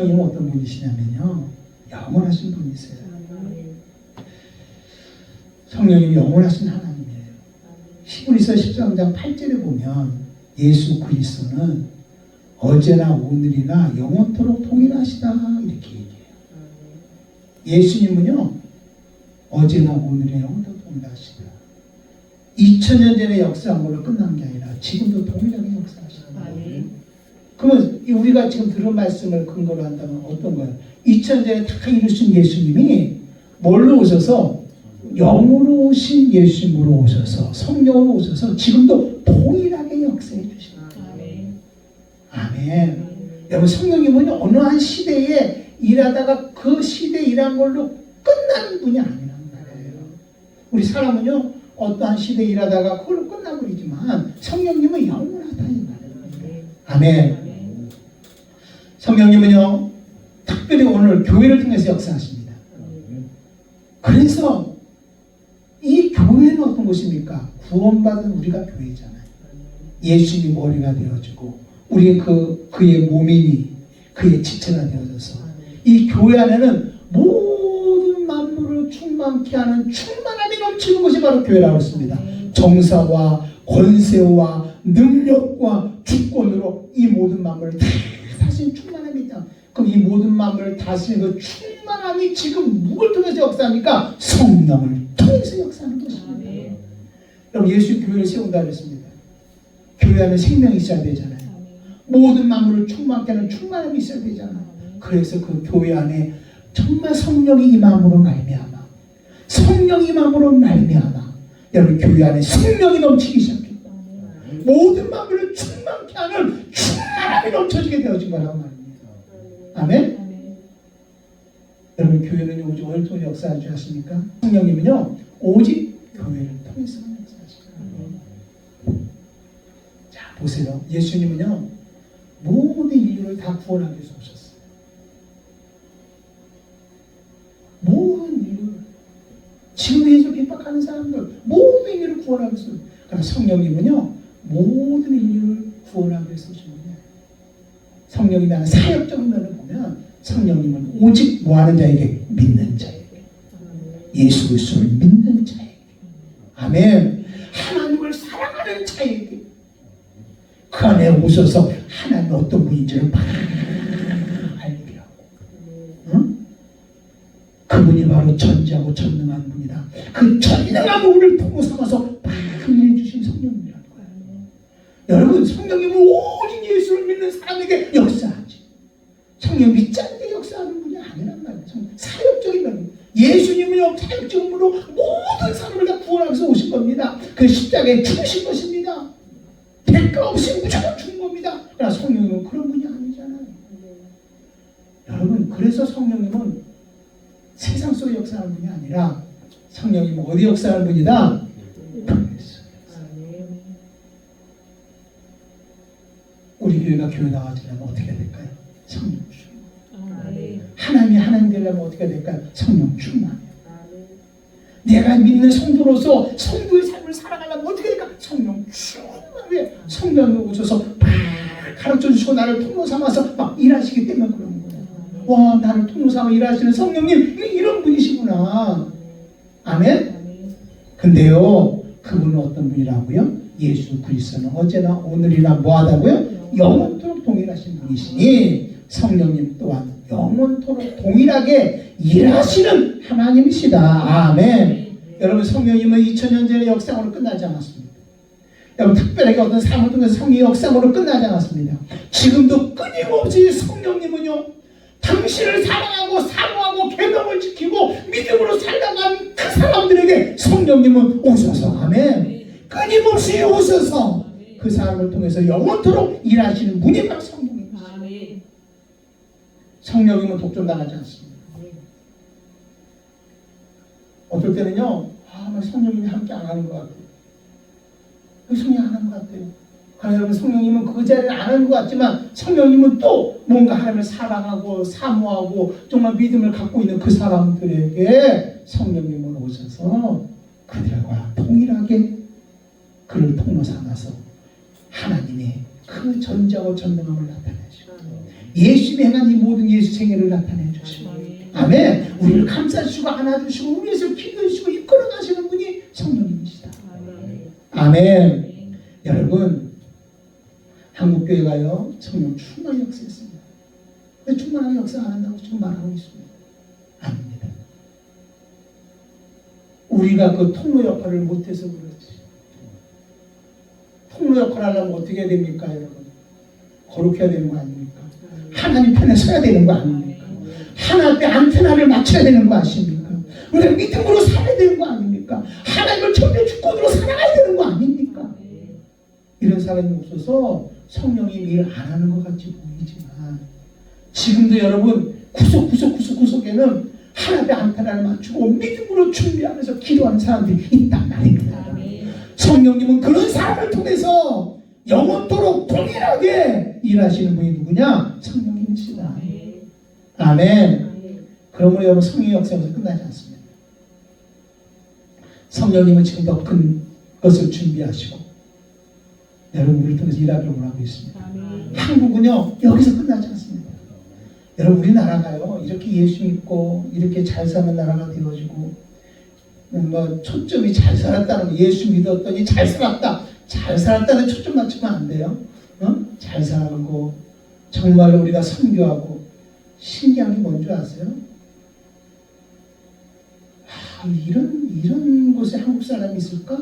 성령님은 어떤 분이시냐면요. 영원하신 분이세요. 성령님이 영원하신 하나님이에요. 히브리서 13장 8절에 보면 예수 그리스도는 어제나 오늘이나 영원토록 동일하시다 이렇게 얘기해요. 예수님은요 어제나 오늘이나 영원토록 동일하시다. 2000년 전에 역사한 걸로 끝난 게 아니라 지금도 동일하게 역사하시다. 그러면 우리가 지금 들은 말씀을 근거로 한다면 어떤 거예요? 2000년 전에 다 이루신 예수님이 뭘로 오셔서 영으로 오신 예수님으로 오셔서 성령으로 오셔서 지금도 동일하게 역사해 주시는 거예요. 아멘. 여러분 성령님은 어느 한 시대에 일하다가 그 시대 일한 걸로 끝나는 분이 아니란 말이에요. 우리 사람은요 어떠한 시대 일하다가 그걸로 끝나버리지만 성령님은 영원하다 이 말이에요. 아멘. 성령님은요 특별히 오늘 교회를 통해서 역사하십니다. 그래서 이 교회는 어떤 곳입니까? 구원받은 우리가 교회잖아요. 예수님이 머리가 되어주고 우리 그 그의 몸이니 그의 지체가 되어져서 이 교회 안에는 모든 만물을 충만케 하는 충만함이 넘치는 것이 바로 교회라고 했습니다. 정사와 권세와 능력과 주권으로 이 모든 만물을 다 다스린 충만함이 있다. 그럼 이 모든 만물을 다스리는 그 충만함이 지금 누굴 통해서 역사합니까? 성령을 통해서 역사하는 것입니다. 여러분 예수 교회를 세운다 그랬습니다. 교회 안에 생명이 있어야 되잖아요. 모든 만물을 충만케 하는 충만함이 있어야 되잖아요. 그래서 그 교회 안에 정말 성령이 임함으로 말미암아 성령이 임함으로 말미암아 여러분 교회 안에 생명이 넘치기 시작했다. 모든 만물을 충만케 하는 충만함이 넘쳐지게 되어진 거라고 말입니다. 아멘. 여러분 교회는 오직 오늘 통해 역사하지 않습니까? 성령님은요 오직 교회를 통해서만 역사하십니다. 자 보세요. 예수님은요 모든 인류를 다 구원하기 위해서 오셨어요. 모든 인류 지금 예수 핍박하는 사람들 모든 인류를 구원하기 위해서 그럼 성령님은요 모든 인류를 구원하기 위해서 거예요. 성령님의 하는 사역적인 면을 보면 성령님은 오직 뭐하는 자에게? 믿는 자에게. 예수 그리스도를 믿는 자에게. 아멘. 하나님을 사랑하는 자에게. 그 안에 오셔서 하나님 어떤 분인지를 막 알게 하고. 응? 그분이 바로 전지하고 전능한 분이다. 그 전능한 분을 통로 삼아서 막 흘려 주신 성령님이라는 거예요 여러분 성령님은 오직 예수를 믿는 사람에게 역사하지 성령 믿지 않는 역사하는 분이 아니란 말이에요. 성- 사역적인 면 예수님은요 사역적인 분으로 모든 사람을 다 구원하기 위해서 오신 겁니다. 그 십자가에 죽으신 것입니다. 대가 없이 무조건 죽은 겁니다. 그러나 성령님은 그런 분이 아니잖아요. 여러분 그래서 성령님은 세상 속에 역사하는 분이 아니라 성령님은 어디 역사하는 분이다? 교회에서. 우리 교회가 교회 나와지려면 어떻게 해야 될까요? 성령 충만. 하나님이 하나님 되려면 어떻게 될까요? 성령 충만. 내가 믿는 성도로서 성도의 삶을 살아가려면 어떻게 될까? 성령 충만해. 성령이 오셔서 막 가르쳐 주시고 나를 통로 삼아서 막 일하시기 때문에 그런 거예요. 와 나를 통로 삼아 일하시는 성령님 이런 분이시구나. 아멘. 근데요 그분은 어떤 분이라고요? 예수 그리스도는 어제나 오늘이나 뭐하다고요? 영원토록 동일하신 분이시니 성령님 또한 영원토록 동일하게 일하시는 하나님이시다. 아멘. 여러분 성령님은 2000년 전의 역사으로 끝나지 않았습니다. 여러분 특별하게 어떤 삶을 통해서 성령의 역사으로 끝나지 않았습니다. 지금도 끊임없이 성령님은요 당신을 사랑하고 사모하고 계명을 지키고 믿음으로 살아가는 그 사람들에게 성령님은 오셔서 아멘 끊임없이 오셔서 그 사람을 통해서 영원토록 일하시는 분이 바로 성령입니다. 성령님은 독점당하지 않습니다. 어떨 때는요, 아, 막 성령님이 함께 안 하는 것 같아요. 왜 성령이 안 하는 것 같아요? 그러나 여러분, 성령님은 그 자리를 안 하는 것 같지만, 성령님은 또 뭔가 하나님을 사랑하고, 사모하고, 정말 믿음을 갖고 있는 그 사람들에게 성령님은 오셔서 그들과 동일하게 그를 통로 삼아서 하나님의 그 전자고 전능함을 나타내시고, 예수님이 행한 이 모든 예수 생애를 나타내 주시고 아멘. 우리를 감싸주시고 안아주시고 우리 에서 기도해주시고 이끌어 가시는 분이 성령님이시다. 아멘. 여러분 한국교회가요 성령 충만히 역사했습니다. 왜 충만하게 역사 안 한다고 지금 말하고 있습니다. 아닙니다. 우리가 그 통로 역할을 못해서 그렇지. 통로 역할을 하려면 어떻게 해야 됩니까, 여러분? 거룩해야 되는 거 아닙니까? 하나님 편에 서야 되는 거 아닙니까? 하나님의 안테나를 맞춰야 되는 거 아십니까? 우리가 믿음으로 살아야 되는 거 아닙니까? 하나님을 전대 주권으로 살아가야 되는 거 아닙니까? 이런 사람이 없어서 성령이 일 안 하는 것 같이 보이지만 지금도 여러분 구석구석 구석구석에는 하나님의 안테나를 맞추고 믿음으로 준비하면서 기도하는 사람들이 있단 말입니다. 성령님은 그런 사람을 통해서 영원토록 동일하게 일하시는 분이 누구냐? 성령님이시다. 아멘. 그러므로 여러분 성령 역사에서 끝나지 않습니다. 성령님은 지금 더 큰 것을 준비하시고 여러분 우리를 통해서 일하기를 원하고 있습니다. 한국은요 여기서 끝나지 않습니다. 여러분 우리나라가요 이렇게 예수 믿고 이렇게 잘 사는 나라가 되어지고 뭐 초점이 잘 살았다는 거, 예수 믿었더니 잘 살았다 잘 살았다는 초점 맞추면 안 돼요. 어? 잘 살고 정말 우리가 선교하고 신기한 게 뭔지 아세요? 아, 이런 이런 곳에 한국 사람이 있을까?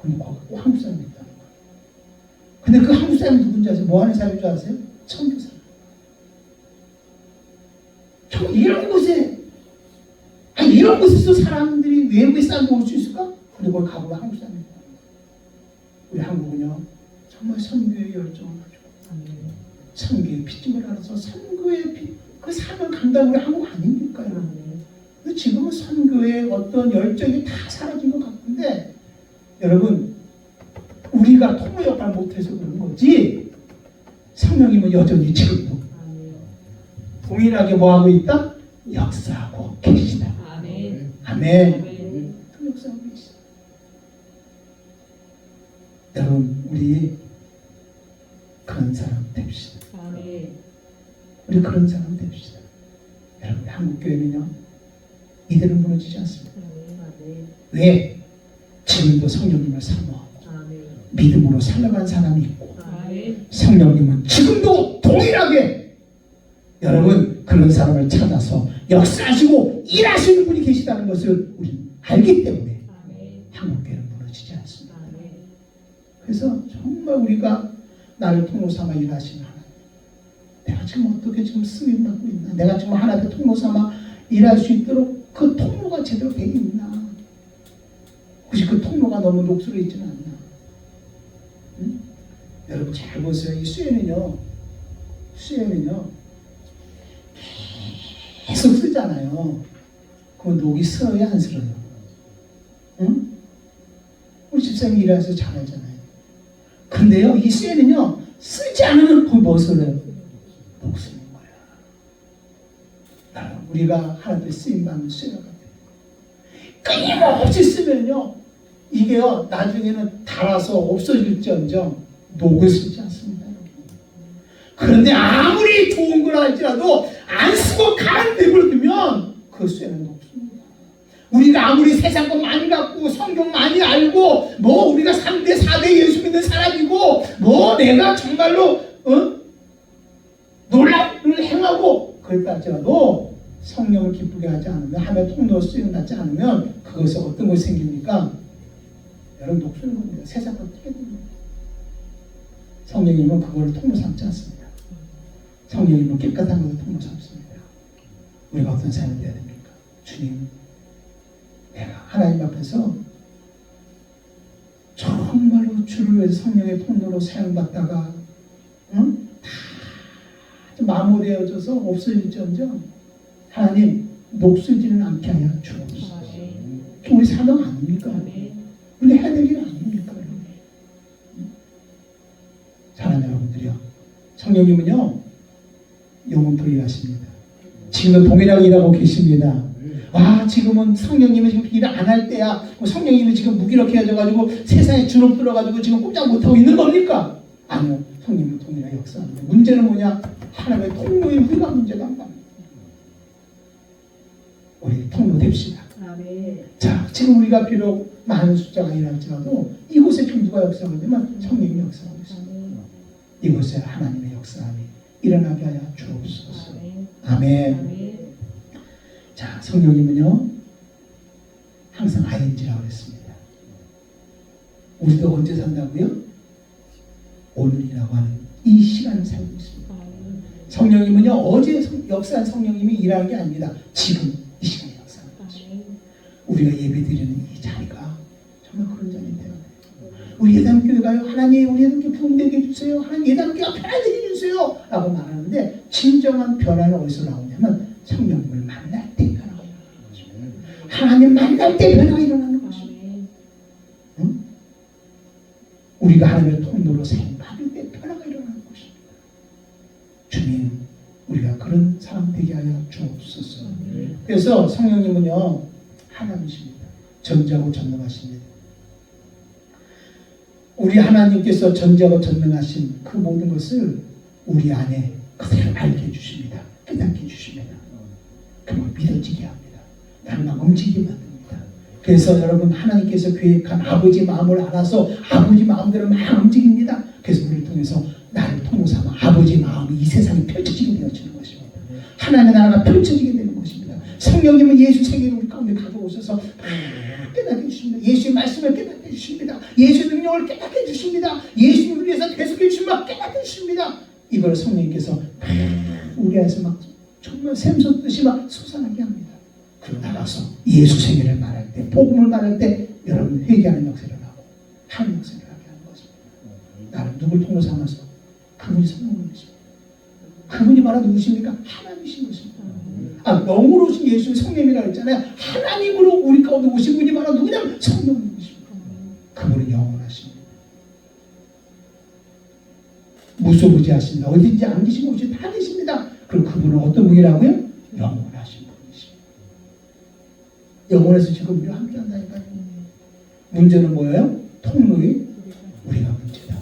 그럼 거기 꼭 한국 사람이 있다는 거예요. 근데 그 한국 사람이 누군지 아세요? 뭐 하는 사람인 줄 아세요? 선교사. 저 이런 곳에 아 이런 곳에서 사람들이 외국에 사람이 올수 있을까? 한국 사람이 있다. 우리 한국은요 정말 선교에 열정을 가지고 선교의 피짐을 알아서 선교의 피, 그 삶을 감당하는 게 한국 아닙니까 여러분? 근데 지금은 선교의 어떤 열정이 다 사라진 것 같은데 여러분 우리가 통로 역할 못해서 그런 거지 성령님은 여전히 지금도 동일하게 뭐하고 있다? 역사하고 계시다. 아멘. 여러분 우리 그런 사람 됩시다. 우리 그런 사람 됩시다. 여러분 한국 교회는요 이들은 무너지지 않습니다. 왜? 지금도 성령님을 사모하고 믿음으로 살아간 사람이 있고 성령님은 지금도 동일하게 여러분 그런 사람을 찾아서 역사하시고 일하시는 분이 계시다는 것을 우리는 알기 때문에 한국교회는 무너지지 않습니다. 그래서 정말 우리가 나를 통로 삼아 일하시는 하나님 내가 지금 어떻게 지금 쓰임 받고 있나? 내가 지금 하나님의 통로 삼아 일할 수 있도록 그 통로가 제대로 되어 있나? 혹시 그 통로가 너무 녹슬어 있지는 않나? 응? 여러분 잘 보세요. 이 수혜는요 수혜는요 계속 쓰잖아요 그럼 녹이 슬어요 안 슬어요 응? 우리 집사님이 일해서 잘 알잖아요 근데요 이 수혜는요 쓰지 않으면 거의 뭐 슬어요 녹슬는 거야 우리가 하나님의 쓰임받는 같아요 끊임없이 쓰면요 이게요 나중에는 닳아서 없어질지언정 녹을 쓰지 않습니다. 그런데 아무리 좋은 걸 할지라도 안 쓰고 가만 내버려두면 그 쇠는 녹습니다. 우리가 아무리 세상 것 많이 갖고 성경 많이 알고 뭐 우리가 3대 4대 예수 믿는 사람이고 뭐 내가 정말로 어? 놀랍을 행하고 그랬다 할지라도 성령을 기쁘게 하지 않으면 하며 통로 쓰임 받지 않으면 그것에 어떤 것이 생깁니까? 여러분 녹슬는 겁니다. 세상과 됩니다. 성령님은 그걸 통로 삼지 않습니다. 성령님은 깨끗한 것을 통로 삼습니다. 우리가 어떤 삶이 되어야 됩니까? 주님, 내가 하나님 앞에서 정말로 주를 위해서 성령의 통로로 사용받다가 응? 다 마무리되어져서 없어질지언정 하나님 녹슬지는 않게 하여 주옵소서. 우리 사명 아닙니까? 우리 해야 될 일 아닙니까? 사랑하는 여러분들이요. 성령님은요, 영원토록 일하십니다. 지금도 동일하게 일하고 계십니다. 와, 지금은 성령님이 지금 일안할 때야. 뭐 성령님이 지금 무기력해져가지고 세상에 주눅 들어가지고 지금 꼼짝 못하고 있는 겁니까? 아니요, 성령님 통일하 역사합니다. 문제는 뭐냐? 하나님의 통로에 우리가 문제가 안 갑니다. 우리 통로 됩시다. 아멘. 자, 지금 우리가 비록 많은 숫자가 일할지라도 이곳에 지금 누가 역사하게 되면 성령이 역사하고 있습니다. 아멘. 이곳에 하나님의 역사함이 일어나게 하여 주옵소서. 아멘. 아멘. 아멘. 자, 성령님은요, 항상 ING라고 했습니다. 우리도 언제 산다고요? 오늘이라고 하는 이 시간을 살고 있습니다. 성령님은요, 어제 성- 역사한 성령님이 일하는 게 아닙니다. 지금 이 시간에 역사하는 거죠. 우리가 예배 드리는 이 자리가 정말 그런 자리인데요. 우리 예단교회가요, 하나님, 우리 예단교 부흥되게 해주세요. 하나님, 예단교회가 변화되게 해주세요. 라고 말하는데, 진정한 변화는 어디서 나오냐면, 성령님을 만날 하나님 만날 때 변화가 일어나는 것입니다. 아멘. 응? 우리가 하나님의 통로로 받을 때 변화가 일어나는 것입니다. 주님, 우리가 그런 사람 되게 하여 주옵소서. 아멘. 그래서 성령님은요 하나님이십니다. 전지하고 전능하십니다. 우리 하나님께서 전지하고 전능하신 그 모든 것을 우리 안에 그대로 알게 해주십니다. 깨닫게 해주십니다. 그리고 믿어지게 합니다. 막 움직이게 만듭니다. 그래서 여러분 하나님께서 계획한 아버지 마음을 알아서 아버지 마음대로 막 움직입니다. 그래서 우리를 통해서 나를 통로 삼아 아버지 마음이 이 세상에 펼쳐지게 되어지는 것입니다. 하나님의 나라가 펼쳐지게 되는 것입니다. 성령님은 예수 생애를 우리 가운데 가져오셔서 깨닫게 해주십니다. 예수의 말씀을 깨닫게 해주십니다. 예수의 능력을 깨닫게 해주십니다. 예수님을 위해서 계속해 주시면 깨닫게 해주십니다. 이걸 성령님께서 우리 안에서 막 정말 샘솟듯이 막 솟아나게 합니다. 그리고 나가서 예수 생애를 말할 때, 복음을 말할 때 여러분 회개하는 역사를 하고 하는 역사를 하게 하는 것입니다. 나를 누굴 통로 삼아서 그분이 성령님이십니다. 그분이 바로 누구십니까? 하나님이신 것입니다. 아, 영으로 오신 예수 성령이라고 했잖아요. 하나님으로 우리 가운데 오신 분이 바로 누구냐면 성령님이십니다. 그분은 영원하십니다. 무소부지하십니다. 어딘지 안 계신 곳이 다 계십니다. 그리고 그분은 어떤 분이라고요? 분이십니다. 영원해서 지금 우리와 함께 한다니까요. 문제는 뭐예요? 통로에 우리가 문제다.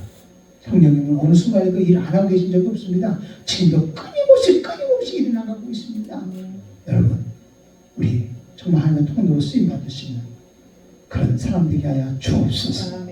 성령님은 어느 순간에 그일 안 하고 계신 적이 없습니다. 지금도 끊임없이 끊임없이 일이 나가고 있습니다. 여러분, 우리 정말 하나님의 통로로 쓰임 받으시는 그런 사람 되게 하여 주옵소서.